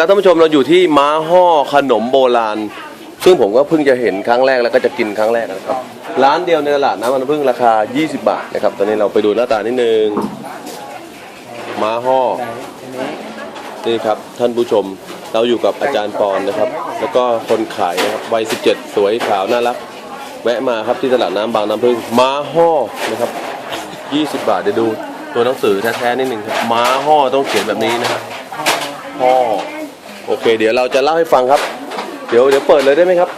แล้วท่านผู้ชมเราอยู่ที่ม้าห่อขนมโบราณ ซึ่งผมก็เพิ่งจะเห็นครั้งแรกแล้วก็จะกินครั้งแรกนะครับ ร้านเดียวในตลาดน้ำมันพึ่งราคา 20 บาทนะครับ ตอนนี้เราไปดูหน้าตานิดนึงม้าห่อนี่ครับท่านผู้ชมเราอยู่กับอาจารย์ปอนนะครับ แล้วก็คนขายนะครับวัย 17 สวยขาวน่ารัก แวะมาครับที่ตลาดน้ำบางน้ำพึ่งม้าห่อนะครับ20 บาทเดี๋ยวดูตัวหนังสือแท้ๆนิดนึงครับม้าห่อต้องเขียนแบบนี้นะครับห่อ โอเค เดี๋ยวเราจะเล่าให้ฟังครับ เดี๋ยวเดี๋ยวเปิดเลยได้ไหมครับ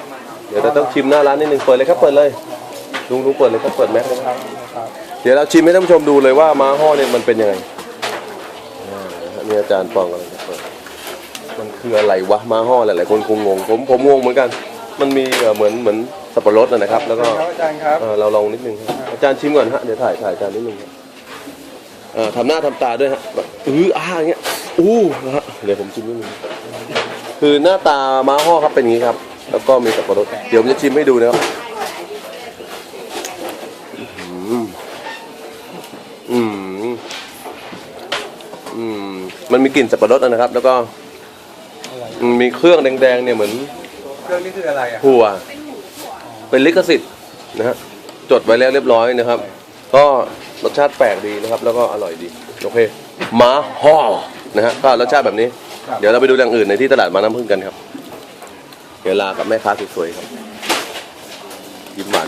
เดี๋ยวเราต้องชิมหน้าร้านนิดนึงเปิดเลยครับเปิดเลยลุงลุงเปิดเลยครับเปิดแม็กซ์เลยครับเดี๋ยวเราชิมให้ท่านผู้ชมดูเลยว่าม้าห่อเนี่ยมันเป็นยังไงอ่านี่อาจารย์ปองกำลังจะเปิดมันคืออะไรวะม้าห่อหลายๆคนคงงงผมผมงงเหมือนกัน มันมีเอ่อเหมือนเหมือนสับปะรดนะนะครับ แล้วก็ครับอาจารย์ครับเอ่อเราลองนิดนึงครับอาจารย์ชิมก่อนฮะเดี๋ยวถ่ายถ่ายอาจารย์นิดนึงครับเอ่อทำหน้าทำตาด้วยฮะแบบอื้ออ้าอย่างเงี้ยอู้นะฮะเดี๋ยวผมชิมนิดนึง คือหน้าตาม้าห่อครับเป็นอย่างนี้ครับ แล้วก็มีสับปะรดเดี๋ยวผมจะชิมให้ดูนะครับอืมอืมอืมมันมีกลิ่นสับปะรดนะครับ แล้วก็อืมมีเครื่องแดงๆเนี่ยเหมือนเครื่องนี้คืออะไรอะถั่วเป็นลิขสิทธิ์นะฮะจดไว้แล้วเรียบร้อยนะครับ ก็รสชาติแปลกดีนะครับ แล้วก็อร่อยดีโอเคม้าห่อนะฮะก็รสชาติแบบนี้ เดี๋ยวเราไปดูอย่างอื่นในที่ตลาดมาน้ำพึ่งกันครับ เดี๋ยวลากับแม่ค้าสวยๆครับยิ้มหวาน